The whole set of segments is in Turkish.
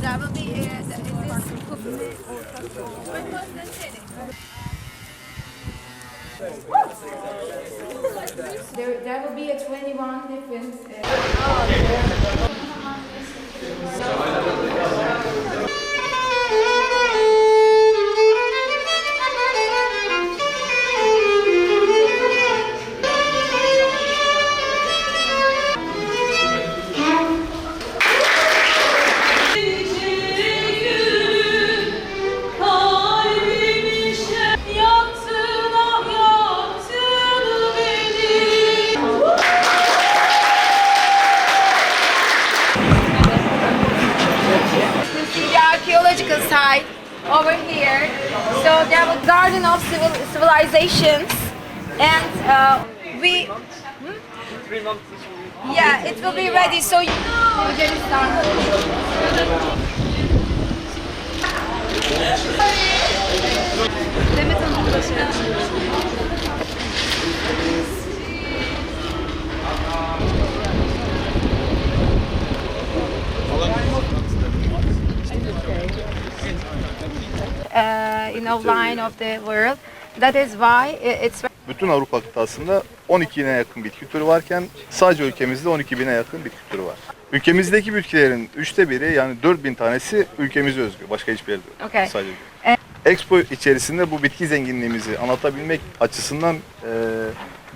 There will be uh, th- this There, there will be a 21 different. Uh, Kalbimi over here. So there was garden of civil, civilizations, and uh, we. Three months. Yeah, it will be ready. So you. Demet uh, you know, line of the world. That is why it's Bütün Avrupa kıtasında 12 bine yakın bitki türü varken sadece ülkemizde 12 bine yakın bitki türü var. Ülkemizdeki bitkilerin üçte biri yani 4000 tanesi ülkemize özgü. Başka hiçbir yerde yok. Okay. Sadece. E- Expo içerisinde bu bitki zenginliğimizi anlatabilmek açısından e,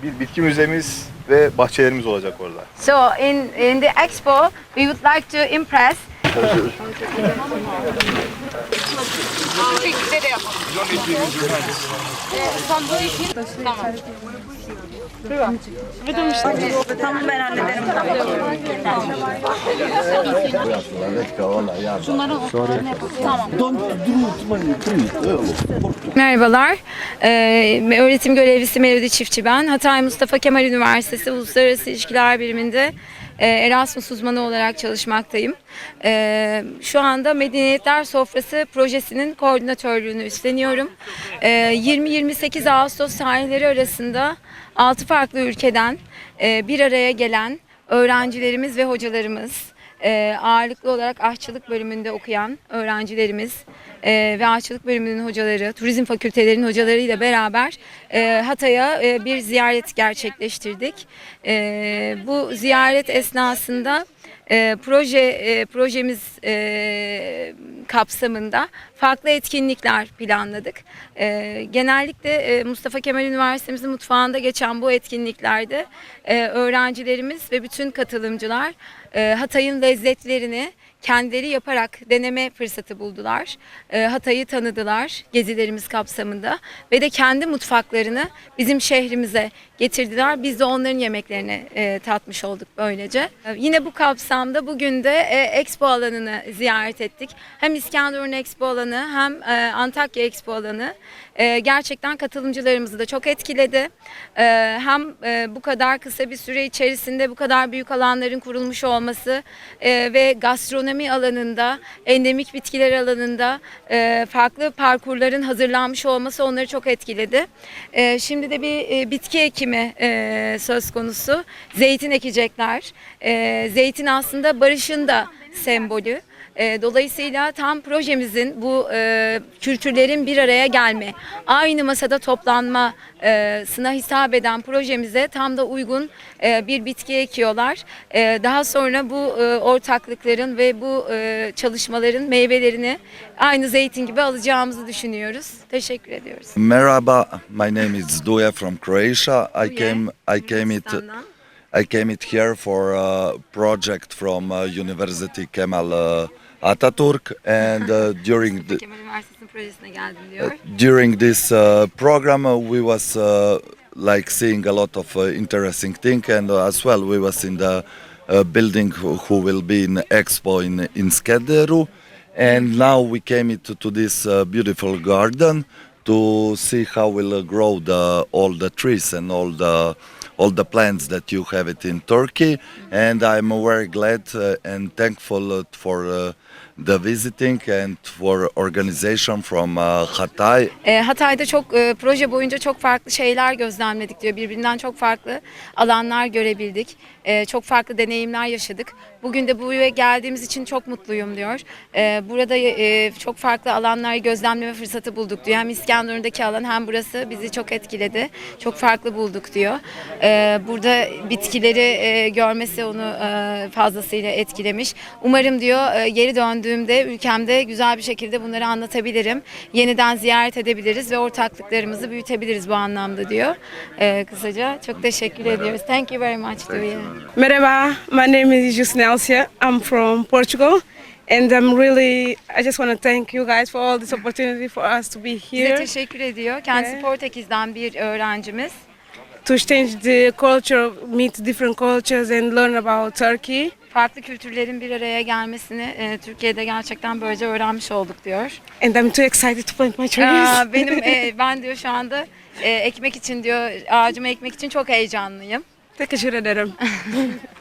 bir bitki müzemiz ve bahçelerimiz olacak orada. so in in the expo we would like to impress. Merhabalar. Ee, öğretim görevlisi Melodi Çiftçi ben. Hatay Mustafa Kemal Üniversitesi Uluslararası İlişkiler Biriminde Erasmus uzmanı olarak çalışmaktayım. Ee, şu anda Medeniyetler Sofrası projesinin koordinatörlüğünü üstleniyorum. Ee, 20-28 Ağustos tarihleri arasında 6 farklı ülkeden e, bir araya gelen öğrencilerimiz ve hocalarımız, e, ağırlıklı olarak aşçılık bölümünde okuyan öğrencilerimiz e, ve aşçılık bölümünün hocaları, turizm fakültelerinin hocalarıyla beraber e, Hatay'a e, bir ziyaret gerçekleştirdik. E, bu ziyaret esnasında e, proje e, projemiz e, kapsamında farklı etkinlikler planladık. E, genellikle e, Mustafa Kemal Üniversitemizin mutfağında geçen bu etkinliklerde e, öğrencilerimiz ve bütün katılımcılar e, Hatay'ın lezzetlerini kendileri yaparak deneme fırsatı buldular. E, Hatay'ı tanıdılar gezilerimiz kapsamında ve de kendi mutfaklarını bizim şehrimize getirdiler. Biz de onların yemeklerini e, tatmış olduk böylece. E, yine bu kapsamda bugün de e, Expo alanını ziyaret ettik. Hem İskenderun Expo alanı hem e, Antakya Expo alanı gerçekten katılımcılarımızı da çok etkiledi. Hem bu kadar kısa bir süre içerisinde bu kadar büyük alanların kurulmuş olması ve gastronomi alanında, endemik bitkiler alanında e, farklı parkurların hazırlanmış olması onları çok etkiledi. E, şimdi de bir e, bitki ekimi e, söz konusu. Zeytin ekecekler. E, zeytin aslında barışın da sembolü. E, dolayısıyla tam projemizin bu e, kültürlerin bir araya gelme, aynı masada toplanmasına hesap eden projemize tam da uygun e, bir bitki ekiyorlar. E, daha sonra bu e, ortaklıkların ve bu e, çalışmaların meyvelerini aynı zeytin gibi alacağımızı düşünüyoruz. Teşekkür ediyoruz. Merhaba, my name is Duja from Croatia. I came I came it. I came it here for a project from uh, University Kemal uh, Atatürk and uh, during the, Kemal Üniversitesi'nin projesine geldim diyor. during this uh, program uh, we was uh, like seeing a lot of uh, interesting thing and uh, as well we was in the uh, building who, who will be in expo in in Skederu and now we came into to this uh, beautiful garden to see how will uh, grow the all the trees and all the all the plants that you have it in Turkey and I'm very glad uh, and thankful uh, for uh, the visiting and for organization from uh, Hatay E, Hatay'da çok e, proje boyunca çok farklı şeyler gözlemledik diyor. Birbirinden çok farklı alanlar görebildik. E, çok farklı deneyimler yaşadık. Bugün de buraya geldiğimiz için çok mutluyum diyor. E, burada e, çok farklı alanlar gözlemleme fırsatı bulduk diyor. Hem İskenderun'daki alan hem burası bizi çok etkiledi. Çok farklı bulduk diyor. E, burada bitkileri e, görmesi onu e, fazlasıyla etkilemiş. Umarım diyor geri döndüğümde ülkemde güzel bir şekilde bunları anlatabilirim. Yeniden ziyaret edebiliriz ve ortaklıklarımızı büyütebiliriz bu anlamda diyor. Kısaca çok teşekkür ediyoruz. Thank you very much you. Merhaba, my name is Jusnelsia. I'm from Portugal. And I'm really, I just want to thank you guys for all this opportunity for us to be Size here teşekkür ediyor. Kendisi Evet. Portekiz'den bir öğrencimiz. to change the culture, meet different cultures and learn about Turkey. Farklı kültürlerin bir araya gelmesini e, Türkiye'de gerçekten böylece öğrenmiş olduk diyor. And I'm too excited to plant my trees. Aa, benim e, ben diyor şu anda e, ekmek için diyor ağacımı ekmek için çok heyecanlıyım. Teşekkür ederim.